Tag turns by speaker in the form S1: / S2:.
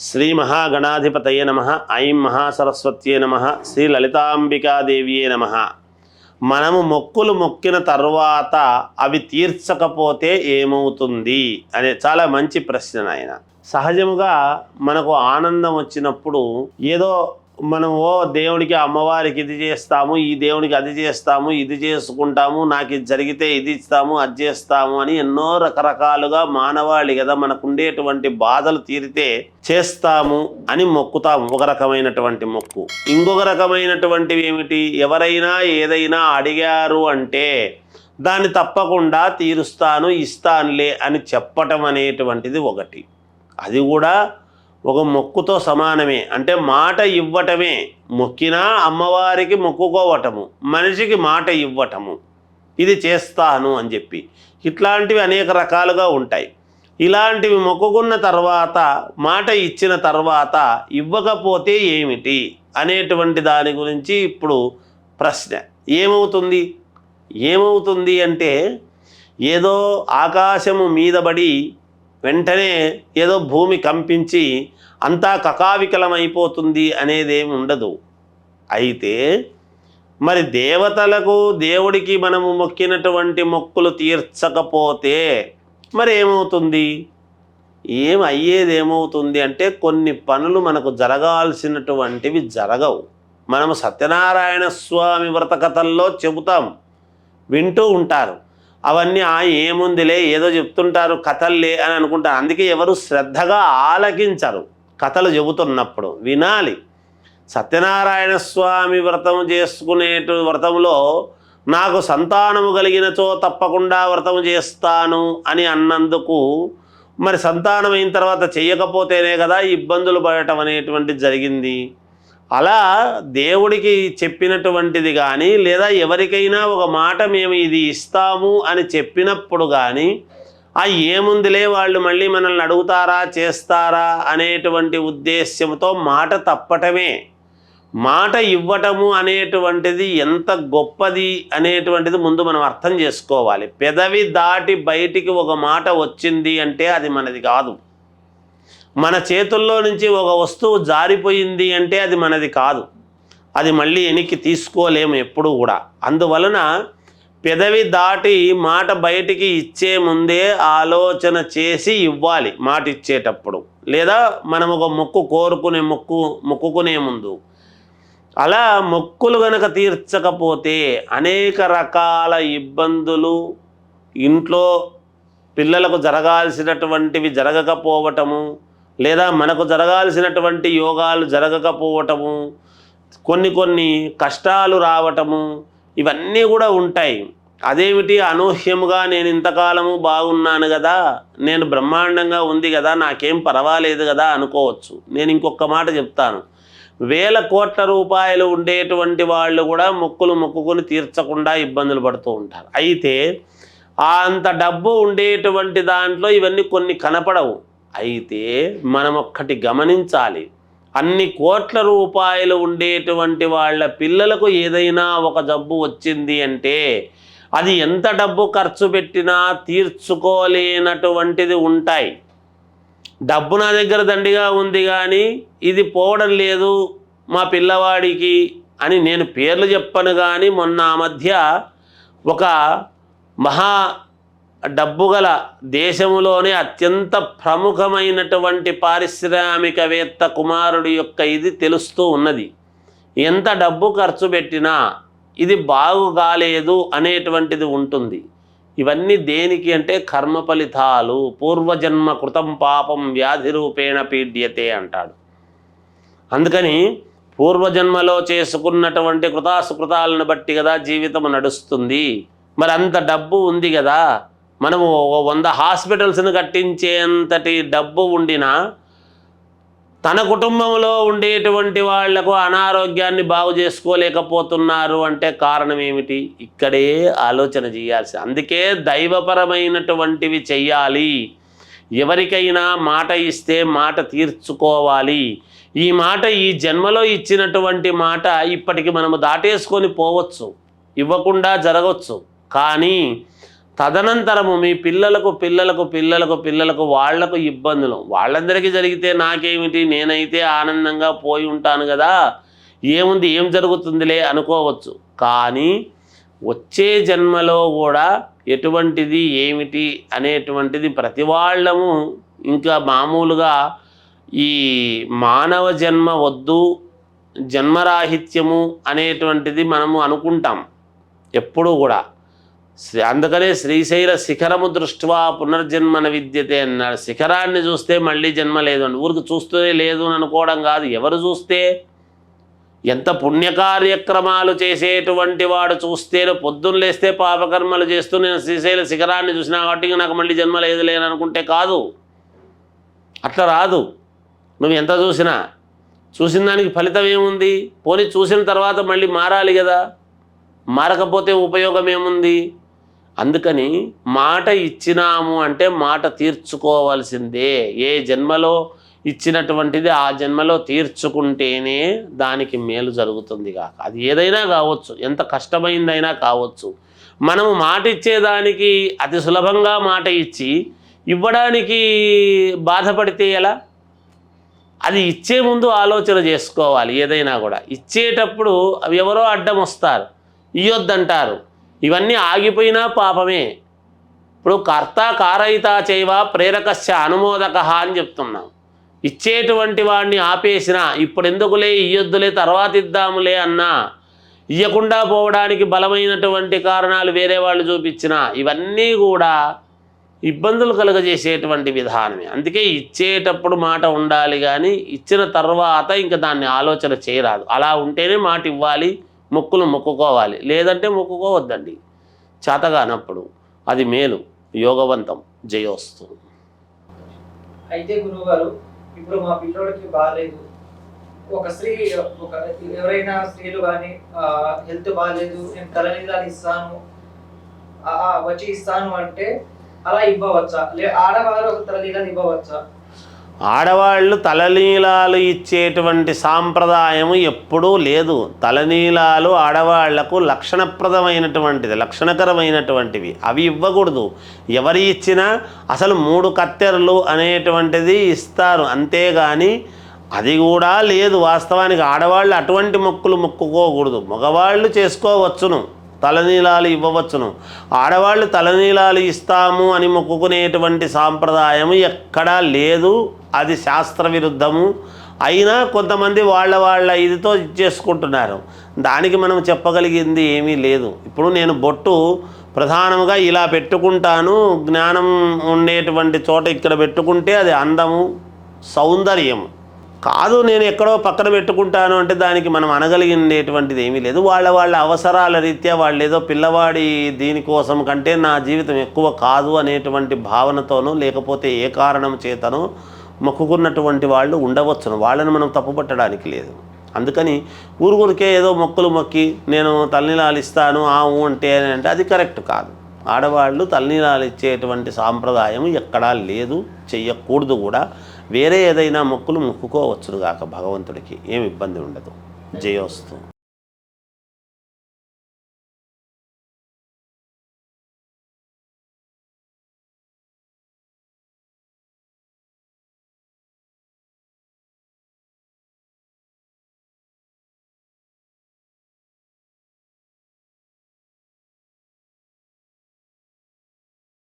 S1: శ్రీ మహాగణాధిపతయ నమ ఐం మహాసరస్వత్యే నమ శ్రీ లలితాంబికాదేవియే నమ. మనము మొక్కులు మొక్కిన తర్వాత అవి తీర్చకపోతే ఏమవుతుంది అనే చాలా మంచి ప్రశ్న ఆయన. సహజముగా మనకు ఆనందం వచ్చినప్పుడు ఏదో మనం ఓ దేవుడికి అమ్మవారికి ఇది చేస్తాము ఈ దేవుడికి అది చేస్తాము ఇది చేసుకుంటాము నాకు ఇది జరిగితే ఇది ఇస్తాము అది చేస్తాము అని ఎన్నో రకరకాలుగా మానవాళి కదా మనకు ఉండేటువంటి బాధలు తీరితే చేస్తాము అని మొక్కుతాము. ఒక రకమైనటువంటి మొక్కు. ఇంకొక రకమైనటువంటివి ఏమిటి? ఎవరైనా ఏదైనా అడిగారు అంటే దాన్ని తప్పకుండా తీరుస్తాను ఇస్తానులే అని చెప్పటం అనేటువంటిది ఒకటి. అది కూడా ఒక మొక్కుతో సమానమే. అంటే మాట ఇవ్వటమే. మొక్కినా అమ్మవారికి మొక్కుకోవటము. మనిషికి మాట ఇవ్వటము. ఇది చేస్తాను అని చెప్పి. ఇట్లాంటివి అనేక రకాలుగా ఉంటాయి. ఇలాంటివి మొక్కుకున్న తర్వాత మాట ఇచ్చిన తర్వాత ఇవ్వకపోతే ఏమిటి? అనేటువంటి దాని గురించి ఇప్పుడు ప్రశ్న. ఏమవుతుంది? ఏమవుతుంది అంటే ఏదో ఆకాశము మీదబడి వెంటనే ఏదో భూమి కంపించి అంతా కకావికలమైపోతుంది అనేదేమి ఉండదు. అయితే మరి దేవతలకు దేవుడికి మనము మొక్కినటువంటి మొక్కులు తీర్చకపోతే మరి ఏమవుతుంది ఏం అయ్యేది ఏమవుతుంది అంటే కొన్ని పనులు మనకు జరగాల్సినటువంటివి జరగవు. మనము సత్యనారాయణ స్వామి వ్రత కథల్లో చెబుతాం వింటూ ఉంటారు. అవన్నీ ఆ ఏముందిలే ఏదో చెప్తుంటారు కథల్లే అని అనుకుంటారు అందుకే ఎవరు శ్రద్ధగా ఆలకించరు. కథలు చెబుతున్నప్పుడు వినాలి. సత్యనారాయణ స్వామి వ్రతం చేసుకునేటు వ్రతంలో నాకు సంతానము కలిగినచో తప్పకుండా వ్రతం చేస్తాను అని అన్నందుకు మరి సంతానం అయిన తర్వాత చేయకపోతేనే కదా ఇబ్బందులు పడటం అనేటువంటిది జరిగింది. అలా దేవుడికి చెప్పినటువంటిది కానీ లేదా ఎవరికైనా ఒక మాట మేము ఇది ఇస్తాము అని చెప్పినప్పుడు కానీ ఆ ఏముందిలే వాళ్ళు మళ్ళీ మనల్ని అడుగుతారా చేస్తారా అనేటువంటి ఉద్దేశ్యంతో మాట తప్పటమే. మాట ఇవ్వటము అనేటువంటిది ఎంత గొప్పది అనేటువంటిది ముందు మనం అర్థం చేసుకోవాలి. పెదవి దాటి బయటికి ఒక మాట వచ్చింది అంటే అది మనది కాదు. మన చేతుల్లో నుంచి ఒక వస్తువు జారిపోయింది అంటే అది మనది కాదు. అది మళ్ళీ వెనక్కి తీసుకోలేము ఎప్పుడు కూడా. అందువలన పెదవి దాటి మాట బయటికి ఇచ్చే ముందే ఆలోచన చేసి ఇవ్వాలి మాట ఇచ్చేటప్పుడు. లేదా మనం ఒక మొక్కు కోరుకునే మొక్కు మొక్కుకునే ముందు. అలా మొక్కులు గనక తీర్చకపోతే అనేక రకాల ఇబ్బందులు ఇంట్లో పిల్లలకు జరగాల్సినటువంటివి జరగకపోవటము లేదా మనకు జరగాల్సినటువంటి యోగాలు జరగకపోవటము కొన్ని కొన్ని కష్టాలు రావటము ఇవన్నీ కూడా ఉంటాయి. అదేమిటి? అనూహ్యముగా నేను ఇంతకాలము బాగున్నాను కదా నేను బ్రహ్మాండంగా ఉంది కదా నాకేం పర్వాలేదు కదా అనుకోవచ్చు. నేను ఇంకొక మాట చెప్తాను. వేల కోట్ల రూపాయలు ఉండేటువంటి వాళ్ళు కూడా మొక్కులు మొక్కుకొని తీర్చకుండా ఇబ్బందులు పడుతూ ఉంటారు. అయితే అంత డబ్బు ఉండేటువంటి దాంట్లో ఇవన్నీ కొన్ని కనపడవు. అయితే మనం ఒక్కటి గమనించాలి. అన్ని కోట్ల రూపాయలు ఉండేటువంటి వాళ్ళ పిల్లలకు ఏదైనా ఒక జబ్బు వచ్చింది అంటే అది ఎంత డబ్బు ఖర్చు పెట్టినా తీర్చుకోలేనటువంటిది ఉంటాయి. డబ్బు నా దగ్గర దండిగా ఉంది కానీ ఇది పోవడం లేదు మా పిల్లవాడికి అని నేను పేర్లు చెప్పను కానీ మొన్న ఆ మధ్య ఒక మహా డబ్బు గల దేశంలోనే అత్యంత ప్రముఖమైనటువంటి పారిశ్రామికవేత్త కుమారుడి యొక్క ఇది తెలుస్తూ ఉన్నది. ఎంత డబ్బు ఖర్చు పెట్టినా ఇది బాగు కాలేదు అనేటువంటిది ఉంటుంది. ఇవన్నీ దేనికి అంటే కర్మ ఫలితాలు పూర్వజన్మ కృతం పాపం వ్యాధి రూపేణ పీడ్యతే అంటాడు. అందుకని పూర్వజన్మలో చేసుకున్నటువంటి కృతాసుకృతాలను బట్టి కదా జీవితం నడుస్తుంది. మరి అంత డబ్బు ఉంది కదా మనము వంద హాస్పిటల్స్ని కట్టించేంతటి డబ్బు ఉండినా తన కుటుంబంలో ఉండేటువంటి వాళ్ళకు అనారోగ్యాన్ని బాగు చేసుకోలేకపోతున్నారు అంటే కారణం ఏమిటి? ఇక్కడే ఆలోచన చేయాల్సి అందుకే దైవపరమైనటువంటివి చెయ్యాలి. ఎవరికైనా మాట ఇస్తే మాట తీర్చుకోవాలి. ఈ మాట ఈ జన్మలో ఇచ్చినటువంటి మాట ఇప్పటికి మనము దాటేసుకొని పోవచ్చు. ఇవ్వకుండా జరగవచ్చు కానీ తదనంతరము మీ పిల్లలకు పిల్లలకు పిల్లలకు పిల్లలకు వాళ్ళకు ఇబ్బందులు. వాళ్ళందరికీ జరిగితే నాకేమిటి? నేనైతే ఆనందంగా పోయి ఉంటాను కదా. ఏముంది? ఏం జరుగుతుందిలే? అనుకోవచ్చు. కానీ వచ్చే జన్మలో కూడా ఎటువంటిది ఏమిటి అనేటువంటిది ప్రతి వాళ్ళము ఇంకా మామూలుగా ఈ మానవ జన్మ వద్దు జన్మరాహిత్యము అనేటువంటిది మనము అనుకుంటాం. ఎప్పుడూ కూడా. అందుకనే శ్రీశైల శిఖరము దృష్ట్యా పునర్జన్మన విద్యతే అన్నాడు. శిఖరాన్ని చూస్తే మళ్ళీ జన్మ లేదు అని ఊరికి చూస్తూనే లేదు అని అనుకోవడం కాదు. ఎవరు చూస్తే? ఎంత పుణ్యకార్యక్రమాలు చేసేటువంటి వాడు చూస్తేనే పొద్దున్న లేస్తే పాపకర్మలు చేస్తూ నేను శ్రీశైల శిఖరాన్ని చూసినా కాబట్టి నాకు మళ్ళీ జన్మ లేదు లేననుకుంటే కాదు. అట్లా రాదు. నువ్వు ఎంత చూసినా? చూసిన దానికి ఫలితం ఏముంది? పోనీ చూసిన తర్వాత మళ్ళీ మారాలి కదా. మారకపోతే ఉపయోగం ఏముంది? అందుకని మాట ఇచ్చినాము అంటే మాట తీర్చుకోవాల్సిందే. ఏ జన్మలో ఇచ్చినటువంటిది ఆ జన్మలో తీర్చుకుంటేనే దానికి మేలు జరుగుతుంది కాక అది ఏదైనా కావచ్చు ఎంత కష్టమైందైనా కావచ్చు. మనము మాట ఇచ్చేదానికి అతి సులభంగా మాట ఇచ్చి ఇవ్వడానికి బాధపడితే ఎలా? అది ఇచ్చే ముందు ఆలోచన చేసుకోవాలి ఏదైనా కూడా. ఇచ్చేటప్పుడు అవి ఎవరో అడ్డం వస్తారు ఇయ్యొద్దంటారు. ఇవన్నీ ఆగిపోయినా పాపమే. ఇప్పుడు కర్త కారయిత చేయవ? ప్రేరకస్య అనుమోదక అని చెప్తున్నాం. ఇచ్చేటువంటి వాడిని ఆపేసిన ఇప్పుడు ఎందుకులే ఇయ్యొద్దులే తర్వాత ఇద్దాములే అన్నా ఇయ్యకుండా పోవడానికి బలమైనటువంటి కారణాలు వేరే వాళ్ళు చూపించిన ఇవన్నీ కూడా ఇబ్బందులు కలుగజేసేటువంటి విధానమే. అందుకే ఇచ్చేటప్పుడు మాట ఉండాలి కానీ ఇచ్చిన తర్వాత ఇంకా దాన్ని ఆలోచన చేయరాదు. అలా ఉంటేనే మాట ఇవ్వాలి మొక్కులు మొక్కుకోవాలి. లేదంటే మొక్కుకోవద్దండి. చేతగానప్పుడు అది మేలు. యోగవంతం. జయోస్తు.
S2: అయితే గురువుగారు ఇప్పుడు మా పిల్లోడికి బాగాలేదు ఒక స్త్రీ ఒక ఎవరైనా స్త్రీలు కానీ హెల్త్ బాగాలేదు నేను తలనీలాలు ఇస్తాను వచ్చి ఇస్తాను అంటే అలా ఇవ్వవచ్చా? లే ఆడవారు ఒక తలనీలాలు ఇవ్వవచ్చా?
S1: ఆడవాళ్ళు తలనీలాలు ఇచ్చేటువంటి సాంప్రదాయము ఎప్పుడూ లేదు. తలనీలాలు ఆడవాళ్ళకు లక్షణప్రదమైనటువంటిది లక్షణకరమైనటువంటివి. అవి ఇవ్వకూడదు. ఎవరి ఇచ్చినా అసలు మూడు కత్తెరలు అనేటువంటిది ఇస్తారు. అంతేగాని అది కూడా లేదు. వాస్తవానికి ఆడవాళ్ళు అటువంటి మొక్కులు మొక్కుకోకూడదు. మగవాళ్ళు చేసుకోవచ్చును. తలనీలాలు ఇవ్వవచ్చును. ఆడవాళ్ళు తలనీలాలు ఇస్తాము అని మొక్కుకునేటువంటి సాంప్రదాయం ఎక్కడా లేదు. అది శాస్త్ర విరుద్ధము అయినా కొంతమంది వాళ్ళ వాళ్ళ ఇదితో ఇచ్చేసుకుంటున్నారు దానికి మనం చెప్పగలిగింది ఏమీ లేదు. ఇప్పుడు నేను బొట్టు ప్రధానంగా ఇలా పెట్టుకుంటాను. జ్ఞానం ఉండేటువంటి చోట ఇక్కడ పెట్టుకుంటే అది అందము సౌందర్యము. కాదు నేను ఎక్కడో పక్కన పెట్టుకుంటాను అంటే దానికి మనం అనగలిగినటువంటిది ఏమీ లేదు. వాళ్ళ వాళ్ళ అవసరాల రీత్యా వాళ్ళు ఏదో పిల్లవాడి దీనికోసం కంటే నా జీవితం ఎక్కువ కాదు అనేటువంటి భావనతోనో లేకపోతే ఏ కారణం చేతనో మొక్కుకున్నటువంటి వాళ్ళు ఉండవచ్చును. వాళ్ళని మనం తప్పుపట్టడానికి లేదు. అందుకని ఊరుకూరికే ఏదో మొక్కులు మొక్కి నేను తలనీలాలు ఇస్తాను ఆ అంటే అని అంటే అది కరెక్ట్ కాదు. ఆడవాళ్ళు తలనీలాలు ఇచ్చేటువంటి సాంప్రదాయం ఎక్కడా లేదు చెయ్యకూడదు కూడా. వేరే ఏదైనా మొక్కులు మొక్కుకోవచ్చును గాక భగవంతుడికి. ఏమి ఇబ్బంది ఉండదు. జయోస్తు.